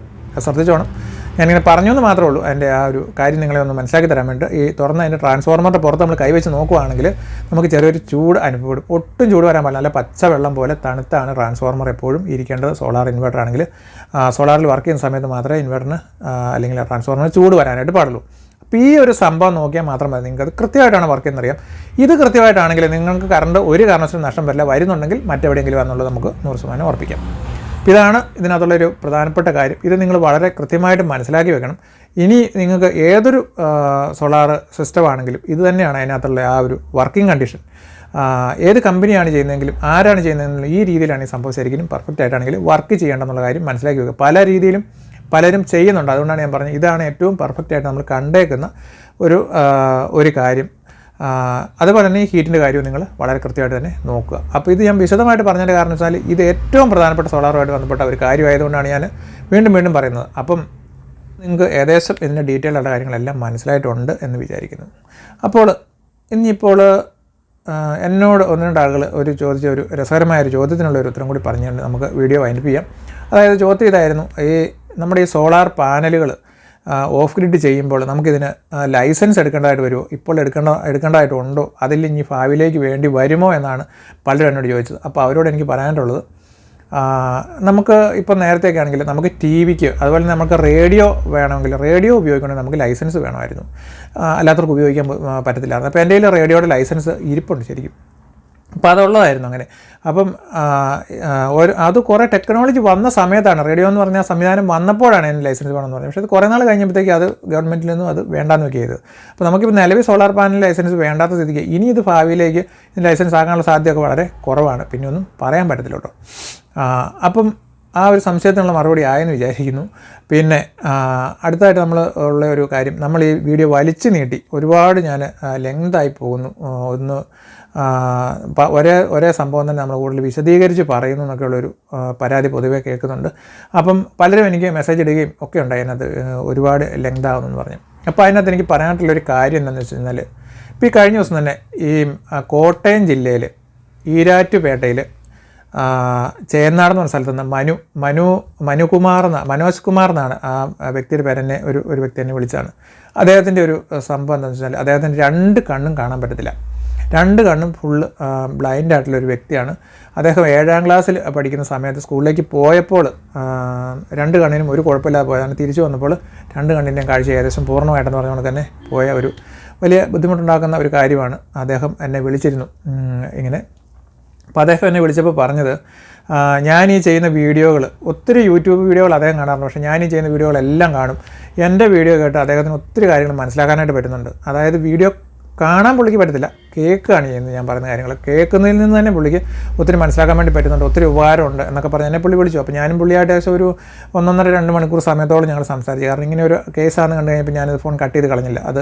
ശ്രദ്ധിച്ചോണം. ഞാനിങ്ങനെ പറഞ്ഞു എന്ന് മാത്രമേ ഉള്ളൂ. അതിന്റെ ആ ഒരു കാര്യം നിങ്ങളെ ഒന്ന് മനസ്സിലാക്കി തരാൻ വേണ്ടി ഈ തുറന്ന അതിന്റെ ട്രാൻസ്ഫോർമറിന്റെ പുറത്ത് നമ്മൾ കൈവച്ച് നോക്കുവാണെങ്കിൽ നമുക്ക് ചെറിയൊരു ചൂട് അനുഭവപ്പെടും. ഒട്ടും ചൂട് വരാൻ പാടില്ല. നല്ല പച്ച വെള്ളം പോലെ തണുത്താണ് ട്രാൻസ്ഫോർമർ എപ്പോഴും ഇരിക്കേണ്ടത്. സോളാർ ഇൻവെർട്ടർ ആണെങ്കിൽ സോളാറിൽ വർക്ക് ചെയ്യുന്ന സമയത്ത് മാത്രമേ ഇൻവെർട്ടറിന് അല്ലെങ്കിൽ ട്രാൻസ്ഫോർമറിന് ചൂട് വരാനായിട്ട് പാടുള്ളൂ. അപ്പോൾ ഈ ഒരു സംഭവം നോക്കിയാൽ മാത്രം മതി. നിങ്ങൾക്ക് അത് കൃത്യമായിട്ടാണ് വർക്ക് ചെയ്യുന്നറിയാം ഇത് കൃത്യമായിട്ടാണെങ്കിൽ നിങ്ങൾക്ക് കറണ്ട് ഒരു കാരണവശാലും നഷ്ടം വരില്ല. വരുന്നുണ്ടെങ്കിൽ മറ്റെവിടെയെങ്കിലും എന്നുള്ളത് നമുക്ക് നൂറ് ശതമാനം ഉറപ്പിക്കാം. ഇതാണ് ഇതിനകത്തുള്ളൊരു പ്രധാനപ്പെട്ട കാര്യം. ഇത് നിങ്ങൾ വളരെ കൃത്യമായിട്ട് മനസ്സിലാക്കി വെക്കണം. ഇനി നിങ്ങൾക്ക് ഏതൊരു സോളാർ സിസ്റ്റം ആണെങ്കിലും ഇത് തന്നെയാണ് അതിനകത്തുള്ള ആ ഒരു വർക്കിംഗ് കണ്ടീഷൻ. ഏത് കമ്പനിയാണ് ചെയ്യുന്നതെങ്കിലും ആരാണ് ചെയ്യുന്നതെങ്കിലും ഈ രീതിയിലാണ് ഈ സംഭവം ശരിക്കും പെർഫെക്റ്റ് ആയിട്ടാണെങ്കിൽ വർക്ക് ചെയ്യേണ്ടെന്നുള്ള കാര്യം മനസ്സിലാക്കി വെക്കുക. പല രീതിയിലും പലരും ചെയ്യുന്നുണ്ട്. അതുകൊണ്ടാണ് ഞാൻ പറഞ്ഞത് ഇതാണ് ഏറ്റവും പെർഫെക്റ്റ് ആയിട്ട് നമ്മൾ കണ്ടേക്കുന്ന ഒരു ഒരു കാര്യം. അതുപോലെ തന്നെ ഈ ഹീറ്റിന്റെ കാര്യവും നിങ്ങൾ വളരെ കൃത്യമായിട്ട് തന്നെ നോക്കുക. അപ്പോൾ ഇത് ഞാൻ വിശദമായിട്ട് പറഞ്ഞതിന്റെ കാരണം വെച്ചാൽ ഇത് ഏറ്റവും പ്രധാനപ്പെട്ട സോളാറുമായിട്ട് ബന്ധപ്പെട്ട ഒരു കാര്യമായതുകൊണ്ടാണ് ഞാൻ വീണ്ടും വീണ്ടും പറയുന്നത്. അപ്പം നിങ്ങൾക്ക് ഏകദേശം ഇതിന്റെ ഡീറ്റെയിൽ കാര്യങ്ങളെല്ലാം മനസ്സിലായിട്ടുണ്ട് എന്ന് വിചാരിക്കുന്നു. അപ്പോൾ ഇനിയിപ്പോൾ എന്നോട് ഒന്ന് രണ്ട് ആളുകൾ ഒരു ചോദിച്ച ഒരു രസകരമായ ഒരു ചോദ്യത്തിനുള്ള ഒരു ഉത്തരം കൂടി പറഞ്ഞുകൊണ്ട് നമുക്ക് വീഡിയോ വൈൻഡപ്പ് ചെയ്യാം. അതായത് ചോദ്യം ഇതായിരുന്നു ഈ നമ്മുടെ ഈ സോളാർ പാനലുകൾ ഓഫ് ഗ്രിഡ് ചെയ്യുമ്പോൾ നമുക്കിതിന് ലൈസൻസ് എടുക്കേണ്ടതായിട്ട് വരുമോ? ഇപ്പോൾ എടുക്കേണ്ട എടുക്കേണ്ടതായിട്ടുണ്ടോ? അതിൽ ഇനി ഭാവിയിലേക്ക് വേണ്ടി വരുമോ എന്നാണ് പലരും എന്നോട് ചോദിച്ചത്. അപ്പോൾ അവരോട് എനിക്ക് പറയാനുള്ളത് നമുക്ക് ഇപ്പോൾ നേരത്തെയൊക്കെ ആണെങ്കിൽ നമുക്ക് ടി വിക്ക് അതുപോലെ നമുക്ക് റേഡിയോ വേണമെങ്കിൽ റേഡിയോ ഉപയോഗിക്കണമെങ്കിൽ നമുക്ക് ലൈസൻസ് വേണമായിരുന്നു. അല്ലാത്തവർക്ക് ഉപയോഗിക്കാൻ പറ്റത്തില്ലായിരുന്നു. അപ്പോൾ എന്റെ കയ്യിൽ റേഡിയോയുടെ ലൈസൻസ് ഇരിപ്പുണ്ട് ശരിക്കും. അപ്പോൾ അതുള്ളതായിരുന്നു അങ്ങനെ. അപ്പം ഒരു അത് കുറേ ടെക്നോളജി വന്ന സമയത്താണ്. റേഡിയോ എന്ന് പറഞ്ഞ സംവിധാനം വന്നപ്പോഴാണ് എന്റെ ലൈസൻസ് വേണമെന്ന് പറഞ്ഞത്. പക്ഷേ അത് കുറേ നാൾ കഴിഞ്ഞപ്പോഴത്തേക്ക് അത് ഗവൺമെന്റിൽ നിന്നും അത് വേണ്ടാന്ന് വെക്കുക ചെയ്തു. അപ്പോൾ നമുക്കിപ്പോൾ നിലവിൽ സോളാർ പാനൽ ലൈസൻസ് വേണ്ടാത്ത സ്ഥിതിക്ക് ഇനി ഇത് ഭാവിയിലേക്ക് ലൈസൻസ് ആകാനുള്ള സാധ്യതയൊക്കെ വളരെ കുറവാണ്. പിന്നെ ഒന്നും പറയാൻ പറ്റത്തില്ല കേട്ടോ. അപ്പം ആ ഒരു സംശയത്തിനുള്ള മറുപടി ആയെന്ന് വിചാരിക്കുന്നു. പിന്നെ അടുത്തായിട്ട് നമ്മൾ ഉള്ള ഒരു കാര്യം നമ്മൾ ഈ വീഡിയോ വലിച്ചു നീട്ടി. ഒരുപാട് ഞാൻ ലെങ്തായി പോകുന്നു. ഒന്ന് ഒരേ ഒരേ സംഭവം തന്നെ നമ്മൾ കൂടുതൽ വിശദീകരിച്ച് പറയുന്നു എന്നൊക്കെയുള്ളൊരു പരാതി പൊതുവേ കേൾക്കുന്നുണ്ട്. അപ്പം പലരും എനിക്ക് മെസ്സേജ് ഇടുകയും ഒക്കെ ഉണ്ട് അതിനകത്ത് ഒരുപാട് ലെങ്ത് ആവുമെന്ന് പറഞ്ഞു. അപ്പോൾ അതിനകത്ത് എനിക്ക് പറയാനായിട്ടുള്ളൊരു കാര്യം എന്താണെന്ന് വെച്ച് കഴിഞ്ഞാൽ ഇപ്പോൾ ഈ കഴിഞ്ഞ ദിവസം തന്നെ ഈ കോട്ടയം ജില്ലയിൽ ഈരാറ്റുപേട്ടയിൽ ചേന്നാട് എന്ന് പറഞ്ഞ സ്ഥലത്ത് നിന്ന് മനു മനു മനുകുമാർ എന്ന മനോജ് കുമാർ എന്നാണ് ആ വ്യക്തിയുടെ പേരെന്നെ ഒരു ഒരു വ്യക്തി എന്നെ വിളിച്ചാണ് അദ്ദേഹത്തിന്റെ ഒരു സംഭവം എന്താണെന്ന് വെച്ചാൽ അദ്ദേഹത്തിന്റെ രണ്ട് കണ്ണും കാണാൻ പറ്റത്തില്ല. രണ്ട് കണ്ണും ഫുള്ള് ബ്ലൈൻഡ് ആയിട്ടുള്ള ഒരു വ്യക്തിയാണ്. അദ്ദേഹം ഏഴാം ക്ലാസ്സിൽ പഠിക്കുന്ന സമയത്ത് സ്കൂളിലേക്ക് പോയപ്പോൾ രണ്ട് കണ്ണിനും ഒരു കുഴപ്പമില്ലാതെ പോയതാണ്. തിരിച്ചു വന്നപ്പോൾ രണ്ട് കണ്ണിന്റെയും കാഴ്ച ഏകദേശം പൂർണമായിട്ടെന്ന് പറഞ്ഞുകൊണ്ട് തന്നെ പോയ ഒരു വലിയ ബുദ്ധിമുട്ടുണ്ടാക്കുന്ന ഒരു കാര്യമാണ്. അദ്ദേഹം എന്നെ വിളിച്ചിരുന്നു. ഇങ്ങനെ. അപ്പോൾ അദ്ദേഹം എന്നെ വിളിച്ചപ്പോൾ പറഞ്ഞത് ഞാൻ ഈ ചെയ്യുന്ന വീഡിയോകൾ ഒത്തിരി യൂട്യൂബ് വീഡിയോകൾ അദ്ദേഹം കാണാറുണ്ട്. പക്ഷേ ഞാൻ ഈ ചെയ്യുന്ന വീഡിയോകളെല്ലാം കാണും. എന്റെ വീഡിയോ കേട്ട് അദ്ദേഹത്തിന് ഒത്തിരി കാര്യങ്ങൾ മനസ്സിലാക്കാനായിട്ട് പറ്റുന്നുണ്ട്. അതായത് വീഡിയോ കാണാൻ പുള്ളിക്ക് പറ്റത്തില്ല. കേൾക്കുകയാണ് ചെയ്യുന്നത് ഞാൻ പറയുന്ന കാര്യങ്ങൾ. കേൾക്കുന്നതിൽ നിന്ന് തന്നെ പുള്ളിക്ക് ഒത്തിരി മനസ്സിലാക്കാൻ വേണ്ടി പറ്റുന്നുണ്ട്. ഒത്തിരി ഉപകാരമുണ്ട് എന്നൊക്കെ പറഞ്ഞ് എന്നെ പുള്ളി വിളിച്ചു. അപ്പോൾ ഞാനും പുള്ളിയായിട്ട് ഏകദേശം ഒരു ഒന്നൊന്നര രണ്ട് മണിക്കൂർ സമയത്തോളം ഞങ്ങൾ സംസാരിച്ചു. കാരണം ഇങ്ങനെ ഒരു കേസാണെന്ന് കണ്ടു കഴിഞ്ഞപ്പോൾ ഞാനത് ഫോൺ കട്ട് ചെയ്ത് കളഞ്ഞില്ല. അത്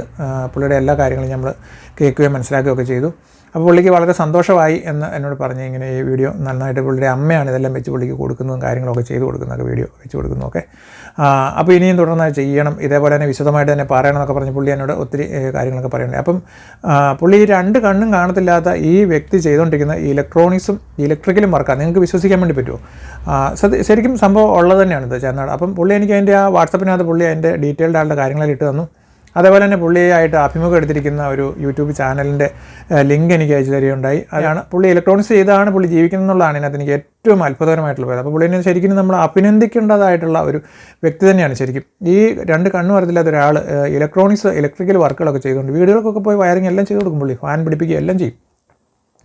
പുള്ളിയുടെ എല്ലാ കാര്യങ്ങളും നമ്മൾ കേൾക്കുകയും മനസ്സിലാക്കുകയൊക്കെ ചെയ്തു. അപ്പോൾ പുള്ളിക്ക് വളരെ സന്തോഷമായി എന്ന് എന്നോട് പറഞ്ഞു ഇങ്ങനെ ഈ വീഡിയോ നന്നായിട്ട് പുള്ളിയുടെ അമ്മയാണ് ഇതെല്ലാം വെച്ച് പുള്ളിക്ക് കൊടുക്കുന്നതും കാര്യങ്ങളൊക്കെ ചെയ്ത് കൊടുക്കുന്നതൊക്കെ വീഡിയോ വെച്ച് കൊടുക്കുന്നതൊക്കെ. അപ്പോൾ ഇനിയും തുടർന്ന് ചെയ്യണം. ഇതേപോലെ തന്നെ വിശദമായിട്ട് തന്നെ പറയണം എന്നൊക്കെ പറഞ്ഞ് പുള്ളി എന്നോട് ഒത്തിരി കാര്യങ്ങളൊക്കെ പറയുന്നുണ്ട്. അപ്പം പുള്ളി ഈ രണ്ട് കണ്ണും കാണത്തില്ലാത്ത ഈ വ്യക്തി ചെയ്തുകൊണ്ടിരിക്കുന്ന ഇലക്ട്രോണിക്സും ഇലക്ട്രിക്കലും വർക്കാണ് നിങ്ങൾക്ക് വിശ്വസിക്കാൻ വേണ്ടി പറ്റുമോ? ശരിക്കും സംഭവം ഉള്ളത് തന്നെയാണ് ഇത് ചേർന്നാട് അപ്പം പുള്ളി എനിക്ക് അതിന്റെ ആ വാട്സപ്പിനകത്ത് പുള്ളി അതിന്റെ ഡീറ്റെയിൽഡ് ആളുടെ കാര്യങ്ങളെല്ലാം ഇട്ട് തന്നു. അതേപോലെ തന്നെ പുള്ളിയായിട്ട് അഭിമുഖം എടുത്തിരിക്കുന്ന ഒരു യൂട്യൂബ് ചാനലിന്റെ ലിങ്ക് എനിക്ക് അയച്ചു തരികയുണ്ടായി. അതാണ് പുള്ളി ഇലക്ട്രോണിക്സ് ചെയ്താണ് പുള്ളി ജീവിക്കുന്നത് എന്നുള്ളതാണ് ഇതിനകത്ത് എനിക്ക് ഏറ്റവും അത്ഭുതകരമായിട്ടുള്ള പോയത് അപ്പോൾ പുള്ളിനെ ശരിക്കും നമ്മൾ അഭിനന്ദിക്കേണ്ടതായിട്ടുള്ള ഒരു വ്യക്തി തന്നെയാണ് ശരിക്കും. ഈ രണ്ട് കണ്ണു വരത്തില്ലാത്ത ഒരാൾ ഇലക്ട്രോണിക്സ് ഇലക്ട്രിക്കൽ വർക്കുകളൊക്കെ ചെയ്തുകൊണ്ട് വീടുകൾക്കൊക്കെ പോയി വയറിങ് എല്ലാം ചെയ്ത് കൊടുക്കും പുള്ളി ഫാൻ പിടിപ്പിക്കുക എല്ലാം ചെയ്യും.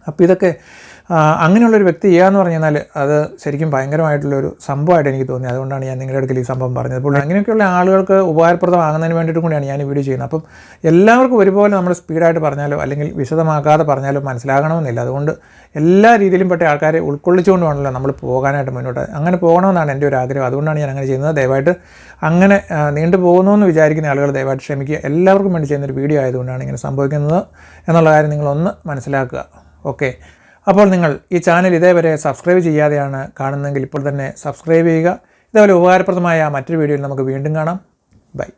അപ്പോൾ ഇതൊക്കെ അങ്ങനെയുള്ളൊരു വ്യക്തി ചെയ്യാന്ന് പറഞ്ഞു കഴിഞ്ഞാൽ അത് ശരിക്കും ഭയങ്കരമായിട്ടുള്ളൊരു സംഭവമായിട്ട് എനിക്ക് തോന്നി. അതുകൊണ്ടാണ് ഞാൻ നിങ്ങളുടെ അടുക്കൽ ഈ സംഭവം പറഞ്ഞത്. അപ്പോൾ അങ്ങനെയൊക്കെയുള്ള ആളുകൾക്ക് ഉപകാരപ്രദമാകുന്നതിന് വേണ്ടിയിട്ട് കൂടിയാണ് ഞാൻ ഈ വീഡിയോ ചെയ്യുന്നത്. അപ്പം എല്ലാവർക്കും ഒരുപോലെ നമ്മൾ സ്പീഡായിട്ട് പറഞ്ഞാലോ അല്ലെങ്കിൽ വിശദമാക്കാതെ പറഞ്ഞാലോ മനസ്സിലാകണമെന്നില്ല. അതുകൊണ്ട് എല്ലാ രീതിയിലും പെട്ട ആൾക്കാരെ ഉൾക്കൊള്ളിച്ചുകൊണ്ട് വേണമല്ലോ നമ്മൾ പോകാനായിട്ട് മുന്നോട്ട്. അങ്ങനെ പോകണമെന്നാണ് എന്റെ ഒരു ആഗ്രഹം. അതുകൊണ്ടാണ് ഞാൻ അങ്ങനെ ചെയ്യുന്നത്. ദയവായിട്ട് അങ്ങനെ നീണ്ടു പോകുന്നു എന്ന് വിചാരിക്കുന്ന ആളുകൾ ദയവായിട്ട് ക്ഷമിക്കുക എല്ലാവർക്കും വേണ്ടി ചെയ്യുന്നൊരു വീഡിയോ ആയതുകൊണ്ടാണ് ഇങ്ങനെ സംഭവിക്കുന്നത് എന്നുള്ള കാര്യം നിങ്ങളൊന്ന് മനസ്സിലാക്കുക. ഓക്കെ. അപ്പോൾ നിങ്ങൾ ഈ ചാനൽ ഇതേവരെ സബ്സ്ക്രൈബ് ചെയ്യാതെയാണ് കാണുന്നതെങ്കിൽ ഇപ്പോൾ തന്നെ സബ്സ്ക്രൈബ് ചെയ്യുക. ഇതേപോലെ ഉപകാരപ്രദമായ മറ്റൊരു വീഡിയോയിൽ നമുക്ക് വീണ്ടും കാണാം. ബൈ.